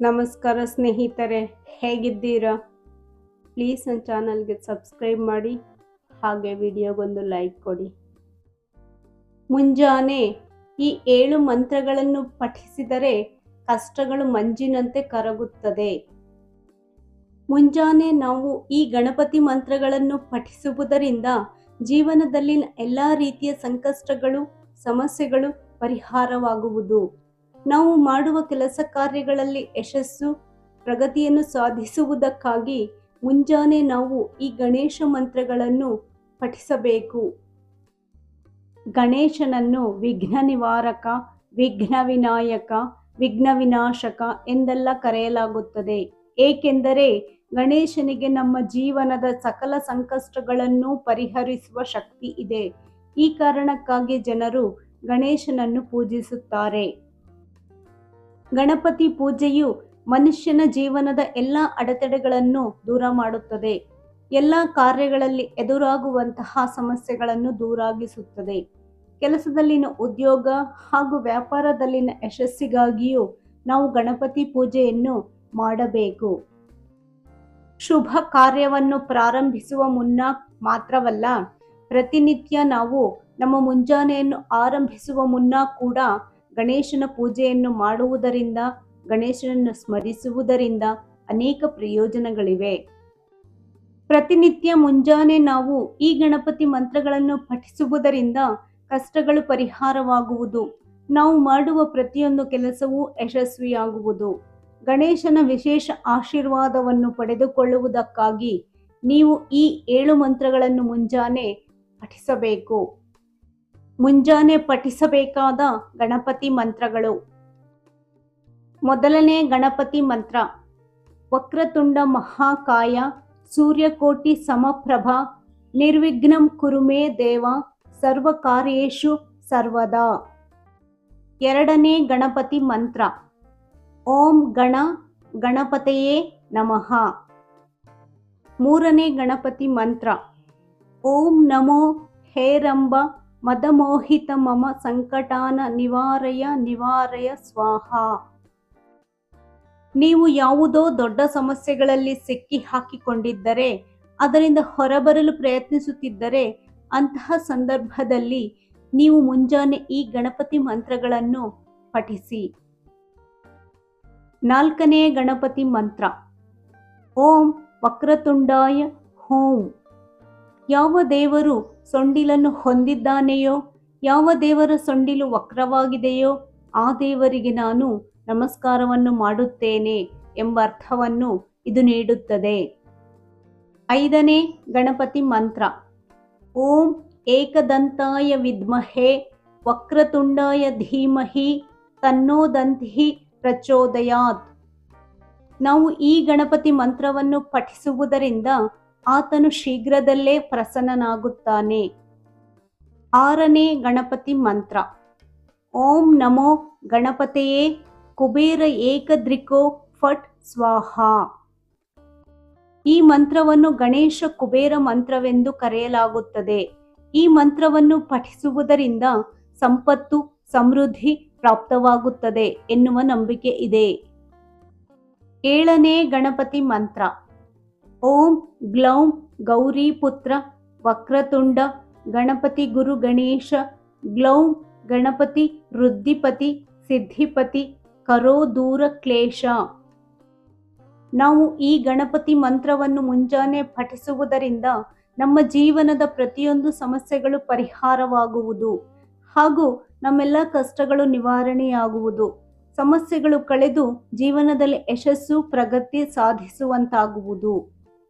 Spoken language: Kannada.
ನಮಸ್ಕಾರ ಸ್ನೇಹಿತರೆ, ಹೇಗಿದ್ದೀರಾ? ಪ್ಲೀಸ್ ನನ್ನ ಚಾನಲ್ಗೆ ಸಬ್ಸ್ಕ್ರೈಬ್ ಮಾಡಿ, ಹಾಗೆ ವಿಡಿಯೋಗೊಂದು ಲೈಕ್ ಕೊಡಿ. ಮುಂಜಾನೆ ಈ ಏಳು ಮಂತ್ರಗಳನ್ನು ಪಠಿಸಿದರೆ ಕಷ್ಟಗಳು ಮಂಜಿನಂತೆ ಕರಗುತ್ತದೆ. ಮುಂಜಾನೆ ನಾವು ಈ ಗಣಪತಿ ಮಂತ್ರಗಳನ್ನು ಪಠಿಸುವುದರಿಂದ ಜೀವನದಲ್ಲಿನ ಎಲ್ಲ ರೀತಿಯ ಸಂಕಷ್ಟಗಳು, ಸಮಸ್ಯೆಗಳು ಪರಿಹಾರವಾಗುವುದು. ನಾವು ಮಾಡುವ ಕೆಲಸ ಕಾರ್ಯಗಳಲ್ಲಿ ಯಶಸ್ಸು, ಪ್ರಗತಿಯನ್ನು ಸಾಧಿಸುವುದಕ್ಕಾಗಿ ಮುಂಜಾನೆ ನಾವು ಈ ಗಣೇಶ ಮಂತ್ರಗಳನ್ನು ಪಠಿಸಬೇಕು. ಗಣೇಶನನ್ನು ವಿಘ್ನ ನಿವಾರಕ, ವಿಘ್ನ ವಿನಾಯಕ, ವಿಘ್ನ ವಿನಾಶಕ ಎಂದೆಲ್ಲ ಕರೆಯಲಾಗುತ್ತದೆ. ಏಕೆಂದರೆ ಗಣೇಶನಿಗೆ ನಮ್ಮ ಜೀವನದ ಸಕಲ ಸಂಕಷ್ಟಗಳನ್ನು ಪರಿಹರಿಸುವ ಶಕ್ತಿ ಇದೆ. ಈ ಕಾರಣಕ್ಕಾಗಿ ಜನರು ಗಣೇಶನನ್ನು ಪೂಜಿಸುತ್ತಾರೆ. ಗಣಪತಿ ಪೂಜೆಯು ಮನುಷ್ಯನ ಜೀವನದ ಎಲ್ಲ ಅಡೆತಡೆಗಳನ್ನು ದೂರ ಮಾಡುತ್ತದೆ. ಎಲ್ಲ ಕಾರ್ಯಗಳಲ್ಲಿ ಎದುರಾಗುವಂತಹ ಸಮಸ್ಯೆಗಳನ್ನು ದೂರಾಗಿಸುತ್ತದೆ. ಕೆಲಸದಲ್ಲಿನ ಉದ್ಯೋಗ ಹಾಗೂ ವ್ಯಾಪಾರದಲ್ಲಿನ ಯಶಸ್ಸಿಗಾಗಿಯೂ ನಾವು ಗಣಪತಿ ಪೂಜೆಯನ್ನು ಮಾಡಬೇಕು. ಶುಭ ಕಾರ್ಯವನ್ನು ಪ್ರಾರಂಭಿಸುವ ಮುನ್ನ ಮಾತ್ರವಲ್ಲ, ಪ್ರತಿನಿತ್ಯ ನಾವು ನಮ್ಮ ಮುಂಜಾನೆಯನ್ನು ಆರಂಭಿಸುವ ಮುನ್ನ ಕೂಡ ಗಣೇಶನ ಪೂಜೆಯನ್ನು ಮಾಡುವುದರಿಂದ, ಗಣೇಶನನ್ನು ಸ್ಮರಿಸುವುದರಿಂದ ಅನೇಕ ಪ್ರಯೋಜನಗಳಿವೆ. ಪ್ರತಿನಿತ್ಯ ಮುಂಜಾನೆ ನಾವು ಈ ಗಣಪತಿ ಮಂತ್ರಗಳನ್ನು ಪಠಿಸುವುದರಿಂದ ಕಷ್ಟಗಳು ಪರಿಹಾರವಾಗುವುದು. ನಾವು ಮಾಡುವ ಪ್ರತಿಯೊಂದು ಕೆಲಸವೂ ಯಶಸ್ವಿಯಾಗುವುದು. ಗಣೇಶನ ವಿಶೇಷ ಆಶೀರ್ವಾದವನ್ನು ಪಡೆದುಕೊಳ್ಳುವುದಕ್ಕಾಗಿ ನೀವು ಈ ಏಳು ಮಂತ್ರಗಳನ್ನು ಮುಂಜಾನೆ ಪಠಿಸಬೇಕು. ಮುಂಜಾನೆ ಪಠಿಸಬೇಕಾದ ಗಣಪತಿ ಮಂತ್ರಗಳು. ಮೊದಲನೇ ಗಣಪತಿ ಮಂತ್ರ, ವಕ್ರತುಂಡ ಮಹಾಕಾಯ, ಸೂರ್ಯಕೋಟಿ ಸಮಪ್ರಭ, ನಿರ್ವಿಘ್ನಂ ಕುರುಮೇ ದೇವ, ಸರ್ವಕಾರ್ಯೇಷು ಸರ್ವದಾ. ಎರಡನೇ ಗಣಪತಿ ಮಂತ್ರ, ಓಂ ಗಣ ಗಣಪತಯೇ ನಮಃ. ಮೂರನೇ ಗಣಪತಿ ಮಂತ್ರ, ಓಂ ನಮೋ ಹೇರಂಬ ಮದಮೋಹಿತ ಮಮ ಸಂಕಟಾನ ನಿವಾರಯ ನಿವಾರಯ ಸ್ವಾಹ. ನೀವು ಯಾವುದೋ ದೊಡ್ಡ ಸಮಸ್ಯೆಗಳಲ್ಲಿ ಸಿಕ್ಕಿ ಹಾಕಿಕೊಂಡಿದ್ದರೆ, ಅದರಿಂದ ಹೊರಬರಲು ಪ್ರಯತ್ನಿಸುತ್ತಿದ್ದರೆ, ಅಂತಹ ಸಂದರ್ಭದಲ್ಲಿ ನೀವು ಮುಂಜಾನೆ ಈ ಗಣಪತಿ ಮಂತ್ರಗಳನ್ನು ಪಠಿಸಿ. ನಾಲ್ಕನೇ ಗಣಪತಿ ಮಂತ್ರ, ಓಂ ವಕ್ರತುಂಡಾಯ ಹೋಂ. ಯಾವ ದೇವರು ಸೊಂಡಿಲನ್ನು ಹೊಂದಿದ್ದಾನೆಯೋ? ಯಾವ ದೇವರ ಸೊಂಡಿಲು ವಕ್ರವಾಗಿದೆಯೋ, ಆ ದೇವರಿಗೆ ನಾನು ನಮಸ್ಕಾರವನ್ನು ಮಾಡುತ್ತೇನೆ ಎಂಬ ಅರ್ಥವನ್ನು ಇದು ನೀಡುತ್ತದೆ. ಐದನೇ ಗಣಪತಿ ಮಂತ್ರ. ಓಂ ಏಕದಂತಾಯ ವಿದ್ಮಹೆ ವಕ್ರತುಂಡಾಯ ಧೀಮಹಿ ತನ್ನೋದಂತಿ ಪ್ರಚೋದಯಾತ್. ನಾವು ಈ ಗಣಪತಿ ಮಂತ್ರವನ್ನು ಪಠಿಸುವುದರಿಂದ ಆತನು ಶೀಘ್ರದಲ್ಲೇ ಪ್ರಸನ್ನನಾಗುತ್ತಾನೆ. ಆರನೇ ಗಣಪತಿ ಮಂತ್ರ. ಓಂ ನಮೋ ಗಣಪತೆಯೇ ಕುಬೇರ ಏಕದ್ರಿಕೋ ಫಟ್ ಸ್ವಾಹ. ಈ ಮಂತ್ರವನ್ನು ಗಣೇಶ ಕುಬೇರ ಮಂತ್ರವೆಂದು ಕರೆಯಲಾಗುತ್ತದೆ. ಈ ಮಂತ್ರವನ್ನು ಪಠಿಸುವುದರಿಂದ ಸಂಪತ್ತು, ಸಮೃದ್ಧಿ ಪ್ರಾಪ್ತವಾಗುತ್ತದೆ ಎನ್ನುವ ನಂಬಿಕೆ ಇದೆ. ಏಳನೇ ಗಣಪತಿ ಮಂತ್ರ. ಓಂ ಗ್ಲೌಂ ಗೌರಿ ಪುತ್ರ ವಕ್ರತುಂಡ ಗಣಪತಿ ಗುರು ಗಣೇಶ ಗ್ಲೌಂ ಗಣಪತಿ ವೃದ್ಧಿಪತಿ ಸಿದ್ಧಿಪತಿ ಕರೋ ದೂರ ಕ್ಲೇಶ. ನಾವು ಈ ಗಣಪತಿ ಮಂತ್ರವನ್ನು ಮುಂಜಾನೆ ಪಠಿಸುವುದರಿಂದ ನಮ್ಮ ಜೀವನದ ಪ್ರತಿಯೊಂದು ಸಮಸ್ಯೆಗಳು ಪರಿಹಾರವಾಗುವುದು ಹಾಗೂ ನಮ್ಮೆಲ್ಲ ಕಷ್ಟಗಳು ನಿವಾರಣೆಯಾಗುವುದು. ಸಮಸ್ಯೆಗಳು ಕಳೆದು ಜೀವನದಲ್ಲಿ ಯಶಸ್ಸು, ಪ್ರಗತಿ ಸಾಧಿಸುವಂತಾಗುವುದು.